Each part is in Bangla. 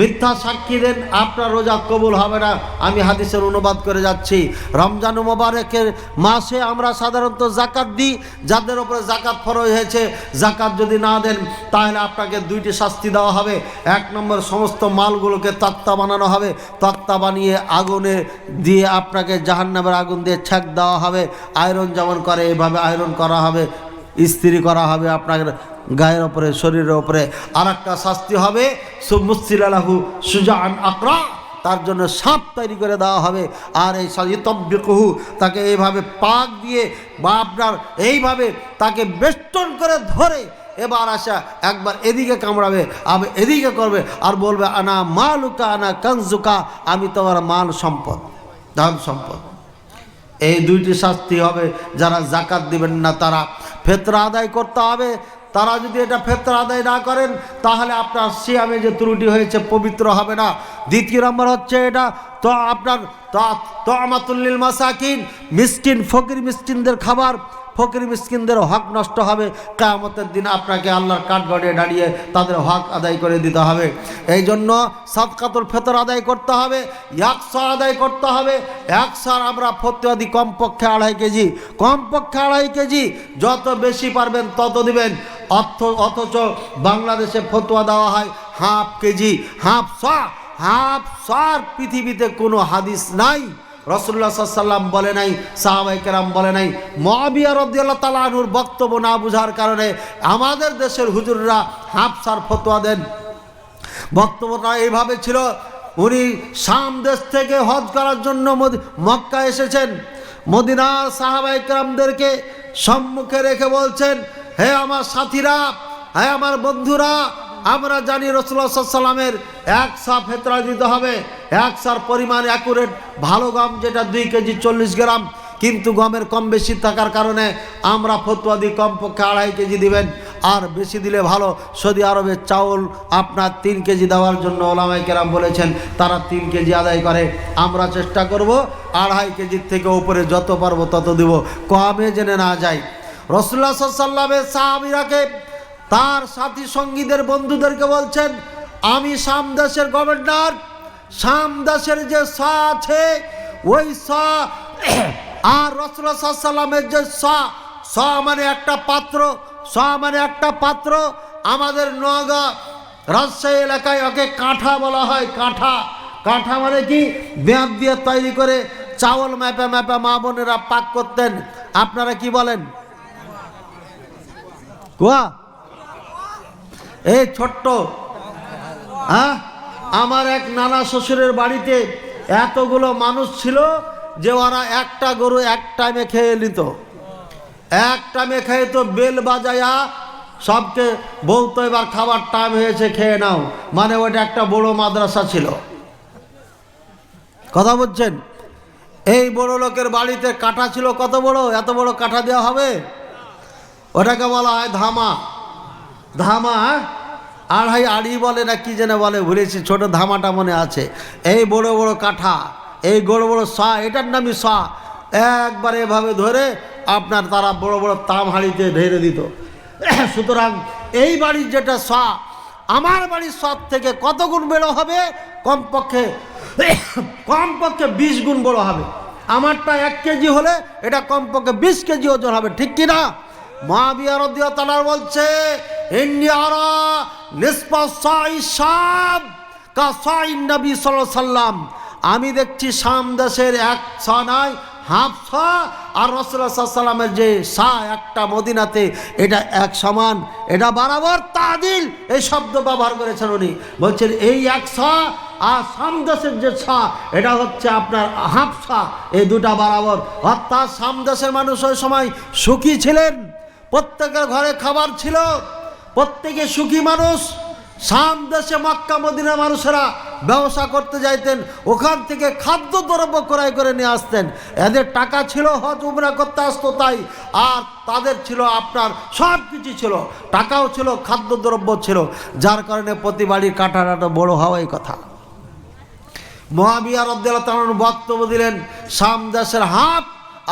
মিথ্যা সাক্ষী দেন, আপনার রোজা কবুল হবে না। আমি হাদিসের অনুবাদ করে যাচ্ছি। রমজান মোবারকের মাসে আমরা সাধারণত জাকাত দিই। যাদের উপরে জাকাত ফরজ হয়েছে, জাকাত যদি না দেন, তাহলে আপনাকে দুইটি শাস্তি দেওয়া হবে। এক নম্বর, সমস্ত মালগুলোকে তক্তা বানানো হবে। তক্তা বানিয়ে আগুনে দিয়ে আপনাকে জাহান্নামের আগুন দিয়ে ছ্যাক দেওয়া হবে। আয়রন যেমন করে, এভাবে আয়রন করা হবে, ইস্ত্রি করা হবে আপনার গায়ের ওপরে, শরীরের ওপরে আর একটা শাস্তি হবে। সুমুসিল আলাহু সুজান আকরা, তার জন্য সাপ তৈরি করে দেওয়া হবে। আর এই সজিতব্যকহু তাকে এইভাবে পাক দিয়ে বা আপনার এইভাবে তাকে বেষ্টন করে ধরে এবার আসা, একবার এদিকে কামড়াবে আমি এদিকে করবে, আর বলবে, আনা মালুকা, আনা কনজুকা, আমি তোমার মাল সম্পদ, ধন সম্পদ। এই দুইটি শাস্তি হবে, যারা জাকাত দিবেন না তারা। ফেতরা আদায় করতে হবে তারা যদি এটা ফেতরা আদায় না করেন, তাহলে আপনার সিয়ামে যে ত্রুটি হয়েছে পবিত্র হবে না। দ্বিতীয় নম্বর হচ্ছে এটা, তো আপনার তো আমাতুল্লিল মাসাকিন, মিসকিন, ফকির মিসকিনদের খাবার। ফকির মিসকিনদের হক নষ্ট হবে। কেয়ামতের দিন আপনাকে আল্লাহর কাঠ গড়িয়ে দাঁড়িয়ে তাদের হক আদায় করে দিতে হবে। এই জন্য সাদকাতুল ফেতর আদায় করতে হবে একশো আদায় করতে হবে। একশোর আমরা ফতুয়াদি কমপক্ষে আড়াই কেজি। কমপক্ষে আড়াই কেজি, যত বেশি পারবেন তত দিবেন। অর্থ অথচ বাংলাদেশে ফতুয়া দেওয়া হয় হাফ কেজি, হাফ শ হাফ শর পৃথিবীতে কোনো হাদিস নাই। রসুল্লাহ সাল্লাম বলে নাই সাহাবাই কেরাম বলে নাই। মহাবিয়া রদিয়াল্লাহ তালানুর বক্তব্য না বুঝার কারণে আমাদের দেশের হুজুররা হাফসার ফতোয়া দেন। বক্তব্যটা এইভাবে ছিল, উনি শাম দেশ থেকে হজ করার জন্য মক্কা এসেছেন। মদিনার সাহাবাই কেরামদেরকে সম্মুখে রেখে বলছেন, হে আমার সাথীরা, হে আমার বন্ধুরা আমরা জানি রসুল্লাহ সাল্লামের এক সা ফেতরা দিতে হবে। এক সার পরিমাণ অ্যাকুরেট ভালো গম, যেটা দুই কেজি চল্লিশ গ্রাম, কিন্তু গমের কম বেশি থাকার কারণে আমরা ফতুয়া দিই কমপক্ষে আড়াই কেজি দিবেন। আর বেশি দিলে ভালো, সৌদি আরবের চাউল আপনার তিন কেজি দেওয়ার জন্য ওলামাই কেরাম বলেছেন, তারা তিন কেজি আদায় করে। আমরা চেষ্টা করব আড়াই কেজির থেকে উপরে যত পারব তত দিব। কমে জেনে না যায় রসুল্লাহ সাল্লামের সাহাবিরাকে তার সাথী সঙ্গীদের বন্ধুদেরকে বলছেন, আমি সামদাসের গভর্নর সামদাসের যে সা আছে, ওই সা আর রসুল্লাহ সাল্লামের যে সা, স মানে একটা পাত্র, স মানে একটা পাত্র, আমাদের নগা রাজশাহী এলাকায় ওকে কাঁঠা বলা হয়, কাঁঠা। কাঁঠা মানে কি? ব্যাঁত দিয়ে তৈরি করে চাউল ম্যাপে ম্যাপে মা বোনেরা পাক করতেন। আপনারা কি বলেন? কোয়া? এই ছোট্ট। হ্যাঁ? আমার এক নানা শ্বশুরের বাড়িতে এতগুলো মানুষ ছিল যে ওরা একটা গরু এক টাইমে খেয়ে নিত। এক টাইমে খেয়ে তো বেল বাজায়া সবকে বলতো, এবার খাবার টাইম হয়েছে, খেয়ে নাও। মানে ওটা একটা বড় মাদ্রাসা ছিল। কথা বলছেন? এই বড় লোকের বাড়িতে কাঠা ছিল কত বড়? এত বড় কাঠা দেওয়া হবে? ওটাকে বলা হয় ধামা। ধামা? আড়াই আড়ি বলে না কি যেন বলে, ভুলেছি, ছোট ধামাটা মনে আছে। এই বড় বড় কাঠা, এই বড় বড় সা, এটার নামই সা। একবার এভাবে ধরে আপনার তারা বড় বড় তাম হাঁড়িতে ঢেরে দিত। সুতরাং এই বাড়ির যেটা সা, আমার বাড়ির সব থেকে কত গুণ বড় হবে? কমপক্ষে কমপক্ষে বিশ গুণ বড় হবে। আমারটা এক কেজি হলে এটা কমপক্ষে বিশ কেজি ওজন হবে, ঠিক কি না? মহাবিয়া রদিয়া তালার বলছে ইন্ডিয়ারা নিষ্পাই সাব কা সাই নবী সাল্লাম। আমি দেখছি শাম দেশের এক ছা নাই, হাফ ছা, আর রসুল্লাহ সাল্লামের যে সা একটা মদিনাতে, এটা এক সমান, এটা বরাবর তাদিল এই শব্দ ব্যবহার করেছেন উনি। বলছেন, এই এক সা আর সামদেশের যে ছা, এটা হচ্ছে আপনার হাফ ছা, এই দুটা বরাবর। অর্থাৎ সামদেশের মানুষ ওই সময় সুখী ছিলেন। প্রত্যেকের ঘরে খাবার ছিল। প্রত্যেকে সুখী মানুষ। সাম দেশে মক্কা মদিনা মানুষেরা ব্যবসা করতে যাইতেন। ওখান থেকে খাদ্য দ্রব্য ক্রয় করে নিয়ে আসতেন। এদের টাকা ছিল, হজ, উমরা করতে আসতো তাই। আর তাদের ছিল আপনার সব কিছু ছিল। টাকাও ছিল খাদ্যদ্রব্য ছিল। যার কারণে প্রতি বাড়ির কাটাটা বড় হওয়াই কথা। মহাবিয়া রদ্দাল্লাহ তালন বক্তব্য দিলেন, শাম দেশের হাফ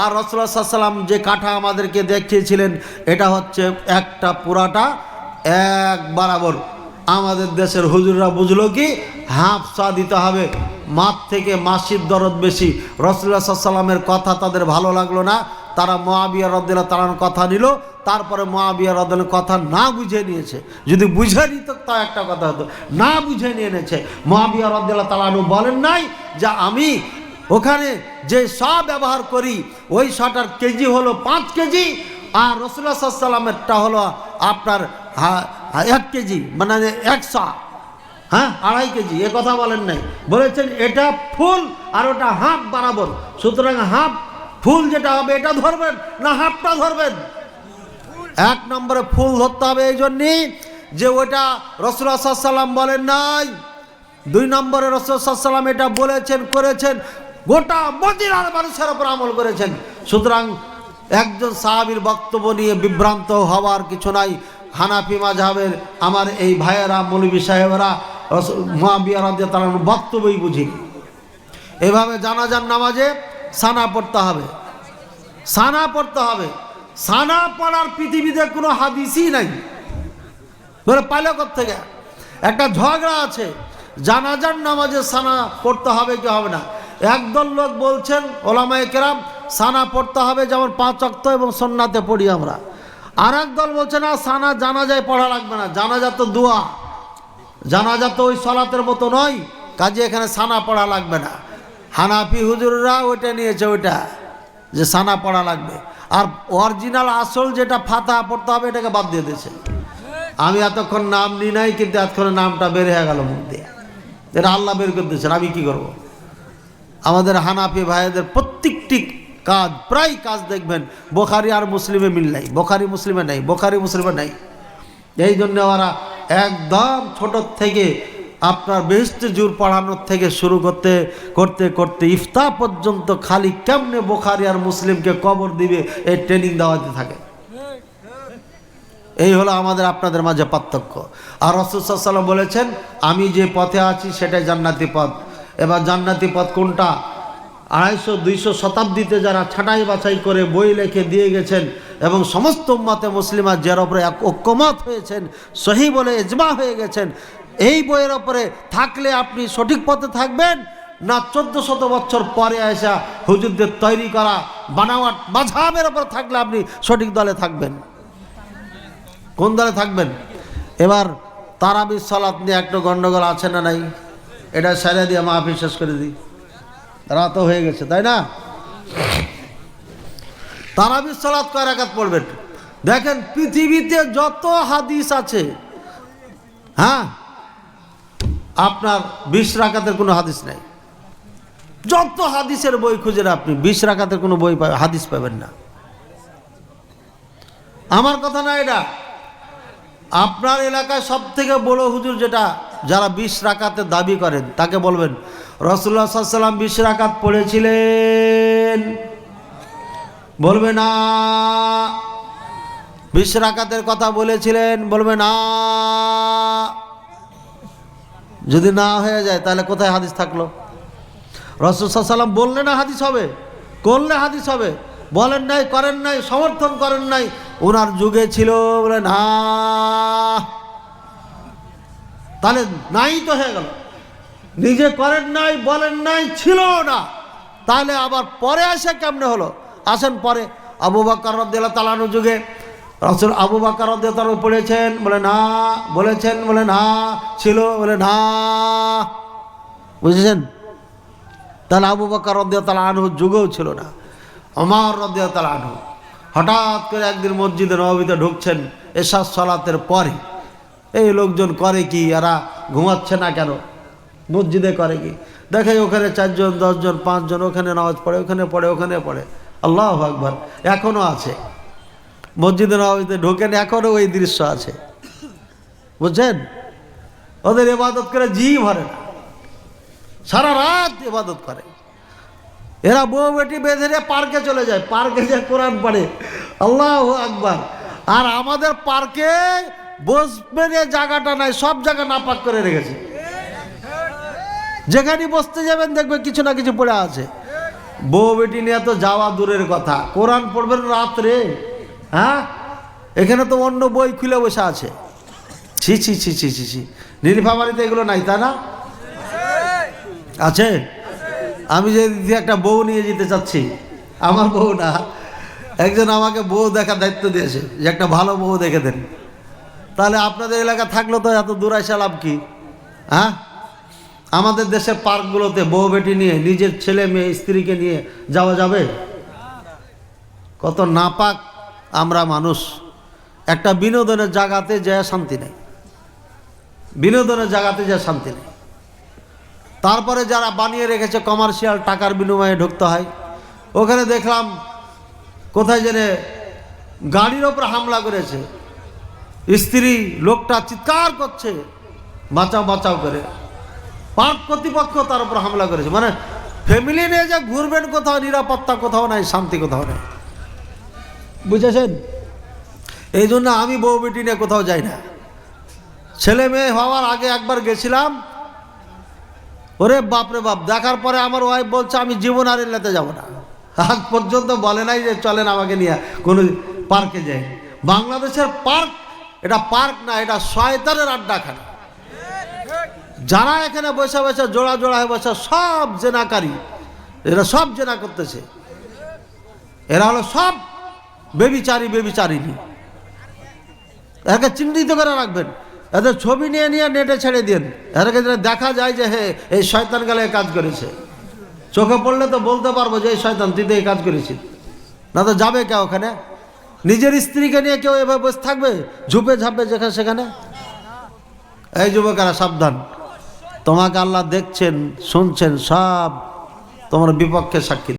আর রসুল্লাহ সাল্লাম যে কাঠা আমাদেরকে দেখিয়েছিলেন, এটা হচ্ছে একটা পুরাটা এক বরাবর। আমাদের দেশের হুজুররা বুঝলো কি? হাফ চা দিতে হবে, মাঠ থেকে মাসির দরদ বেশি। রসুল্লাহ সাল্লামের কথা তাদের ভালো লাগল না। তারা মহাবিয়া রদ্দিল্লা তালার কথা নিল, তারপরে মহাবিয়া রদ্দিনের কথা না বুঝে নিয়েছে। যদি বুঝে নিত তা একটা কথা হতো, না বুঝে নিয়ে এনেছে। মহাবিয়া রদ্দিল্লা তালানু বলেন নাই যে আমি ওখানে যে স ব্যবহার করি, ওই শটার কেজি হলো পাঁচ কেজি, আর রসুল্লাহ সাল্লামেরটা হলো আপনার এক কেজি মানে একশো হ্যাঁ আড়াই কেজি, এ কথা বলেন নাই। বলেছেন এটা ফুল আর ওটা হাফ বরাবর। সুতরাং হাফ ফুল যেটা হবে এটা ধরবেন না হাফটা ধরবেন? এক নম্বরে ফুল ধরতে হবে এই জন্যই যে ওটা রসুল্লাহ সাল্লাম বলেন নাই। দুই নম্বরে রসুল্লাহ সাল্লাম এটা বলেছেন, করেছেন। গোটা মদিনার মানুষের ওপর আমল করেছেন। সুতরাং একজন সাহাবির বক্তব্য নিয়ে বিভ্রান্ত হওয়ার কিছু নাই। হানাফি মাঝহাবের আমার এই ভাইয়েরা মৌলবী সাহেবরা মহাবিয়া রাজ্য তার বক্তব্যই বুঝি। এভাবে জানাজার নামাজে সানা পড়তে হবে। সানা পড়তে হবে। সানা পড়ার পৃথিবীতে কোনো হাদিসই নাই। বলে পাইলে থেকে একটা ঝগড়া আছে। জানাজার নামাজে সানা পড়তে হবে কি হবে না? একদল লোক বলছেন, ওলামায় কেরাম, সানা পড়তে হবে যেমন পাঁচ অক্ত এবং সন্নাতে পড়ি আমরা। আর এক দল বলছে না, সানা জানাজায় পড়া লাগবে না, জানাজা তো দোয়া। জানাজা তো ওই সলাতের মতো নয়, কাজে এখানে সানা পড়া লাগবে না। হানাফি হুজুররা ওইটা নিয়েছে, ওইটা, যে সানা পড়া লাগবে। আর অরিজিনাল আসল যেটা ফাতা পড়তে হবে, এটাকে বাদ দিয়ে দিয়েছে। আমি এতক্ষণ নাম নিই নাই, কিন্তু এতক্ষণে নামটা বের হয়ে গেল মুখ দিয়ে। এটা আল্লাহ বের করে দিয়েছেন, আমি কি করব। আমাদের হানাফি ভাইদের প্রত্যেকটি কাজ, প্রায় কাজ দেখবেন, বোখারি আর মুসলিমে মিল নাই, বোখারি মুসলিমে নাই, বোখারি মুসলিমে নাই। এই জন্য ওরা একদম ছোট থেকে আপনার বেহস্তে জুর পড়ানোর থেকে শুরু করতে করতে করতে ইফতা পর্যন্ত খালি কেমনে বোখারি আর মুসলিমকে কবর দিবে, এই ট্রেনিং দেওয়াতে থাকে। এই হলো আমাদের আপনাদের মাঝে পার্থক্য। আর রসুসাল্লাম বলেছেন, আমি যে পথে আছি, সেটাই জান্নাতি পথ। এবার জান্নাতি পথ কোনটা? আড়াইশো, দুইশো শতাব্দীতে যারা ছাঁটাই বাছাই করে বই লেখে দিয়ে গেছেন এবং সমস্ত উম্মাতে মুসলিমা যার ওপরে ঐক্যমত হয়েছেন, সহি বলে এজমা হয়ে গেছেন, এই বইয়ের ওপরে থাকলে আপনি সঠিক পথে থাকবেন না চোদ্দ শত বছর পরে আসা হুজুরদের তৈরি করা বানাওয়াট মাঝাবের ওপর থাকলে আপনি সঠিক দলে থাকবেন। কোন দলে থাকবেন? এবার তারাবির সালাত নিয়ে একটু গণ্ডগোল আছে না নাই? এটা সেরে দিয়ে মাহফিল শেষ করে দিই। রাত হয়ে গেছে, তাই না? তারাবির সালাত কয় রাকাত পড়বেন? দেখেন, পৃথিবীতে যত হাদিস আছে হ্যাঁ আপনার বিশ রাকাতের কোনো হাদিস নাই। যত হাদিসের বই খুঁজেন আপনি, বিশ রাকাতের কোনো বই হাদিস পাবেন না। আমার কথা না এটা। আপনার এলাকায় সব থেকে বড় হুজুর যেটা যারা বিশ রাকাতে দাবি করেন, তাকে বলবেন রসুল্লাহ সাল্লাম বিশ রাকাত পড়েছিলেন। বলবে, না। বিশ রাকাতের কথা বলেছিলেন, বলবে, না। যদি না হয়ে যায়, তাহলে কোথায় হাদিস থাকল? রসুল সাল্লাম বললে না হাদিস হবে? করলে হাদিস হবে? বলেন নাই, করেন নাই, সমর্থন করেন নাই ওনার যুগে ছিল বলে, না। তাহলে নাই তো হয়ে গেল। নিজে করেন নাই, বলেন নাই, ছিল না। তাহলে আবার পরে আসে কেমনে হলো? আসেন পরে। আবু বাক্কর রদ্দাল্লাহ তালানু যুগে রসুল আবু বাক্কর রদ্দাল পড়েছেন বলে, না। বলেছেন, বলে, না। ছিল, বলে, না। বুঝেছেন? তাহলে আবু বাক্কর রদ্দাল তালা আনহুর যুগেও ছিল না। আমার রদ্দাল আনহু। হঠাৎ করে একদিন মসজিদে নবীতে ঢুকছেন এসা সলাতের পরে। এই লোকজন করে কি? এরা ঘুমাচ্ছে না কেন? মসজিদে করে কি? দেখে ওখানে চারজন, দশজন, পাঁচজন, ওখানে নামাজ পড়ে, ওখানে পড়ে ওখানে পড়ে। আল্লাহ আকবর। এখনও আছে। মসজিদে নবীতে ঢোকেন এখনও ওই দৃশ্য আছে। বুঝছেন? ওদের ইবাদত করে জি ভরে না। সারা রাত ইবাদত করে। এরা বউ বেটি বেঁধে পার্কে চলে যায়। পার্কে যে কোরআন পড়ে। আল্লাহ আকবার। আর আমাদের পার্কে বসবে জায়গাটা নাই, সব জায়গা নাপাক করে রেখেছে। যেখানে বসতে যাবেন দেখবে কিছু না কিছু পড়ে আছে। বউ বেটি নিয়ে তো যাওয়া দূরের কথা। কোরআন পড়বেন রাত্রে হ্যাঁ? এখানে তো অন্য বই খুলে বসে আছে। ছি ছি ছি ছি ছি ছি। নীলফামারিতে এগুলো নাই, তাই না? আছে? আমি যে দিদি একটা বউ নিয়ে যেতে চাচ্ছি, আমার বউ না। একজন আমাকে বউ দেখার দায়িত্ব দিয়েছে যে একটা ভালো বউ দেখে দেন। তাহলে আপনাদের এলাকা থাকলে তো এত দূর আসা লাভ কি? হ্যাঁ? আমাদের দেশের পার্কগুলোতে বউ বেটি নিয়ে, নিজের ছেলে মেয়ে, স্ত্রীকে নিয়ে যাওয়া যাবে? কত নাপাক আমরা মানুষ। একটা বিনোদনের জায়গাতে যায় শান্তি নেই। বিনোদনের জায়গাতে যায় শান্তি নেই। তারপরে যারা বানিয়ে রেখেছে কমার্শিয়াল টাকার বিনিময়ে ঢুকতে হয়, ওখানে দেখলাম কোথায় জেনে গাড়ির ওপর হামলা করেছে। স্ত্রী লোকটা চিৎকার করছে, বাঁচাও বাঁচাও করে। পার্ক কর্তৃপক্ষ তার উপর হামলা করেছে। মানে ফ্যামিলি নিয়ে যে ঘুরবেন কোথাও, নিরাপত্তা কোথাও নাই, শান্তি কোথাও নেই। বুঝেছেন? এই জন্য আমি বউ বেটি নিয়ে কোথাও যাই না। ছেলে মেয়ে হওয়ার আগে একবার গেছিলাম। ওরে বাপরে বাপ, দেখার পরে আমার ওয়াইফ বলছে, আমি জীবন আর এলাতে যাব না। আজ পর্যন্ত বলে নাই যে চলেন আমাকে নিয়ে কোনো পার্কে যাই। বাংলাদেশের পার্ক এটা পার্ক না, এটা শয়তানের আড্ডাখানা। যারা এখানে বসে বসে, জোড়া জোড়া হয়ে বসে, সব জেনাকারী, এরা সব জেনা করতেছে। এরা হলো সব বেবিচারি বেবিচারিনী একে চিহ্নিত করে রাখবেন। এদের ছবি নিয়ে নিয়ে নেটে ছেড়ে দিন এদেরকে যেন দেখা যায় যে, হে, এই শয়তান গেলে কাজ করেছে। চোখে পড়লে তো বলতে পারব যে, এই শয়তান, তুই তো এই কাজ করেছিস। না তো যাবে কে ওখানে? নিজের স্ত্রীকে নিয়ে কেউ এভাবে বসে থাকবে? ঝুপে ঝাপে যেখানে সেখানে? এই যুবকেরা, সাবধান। তোমাকে আল্লাহ দেখছেন, শুনছেন, সব তোমার বিপক্ষে সাক্ষী।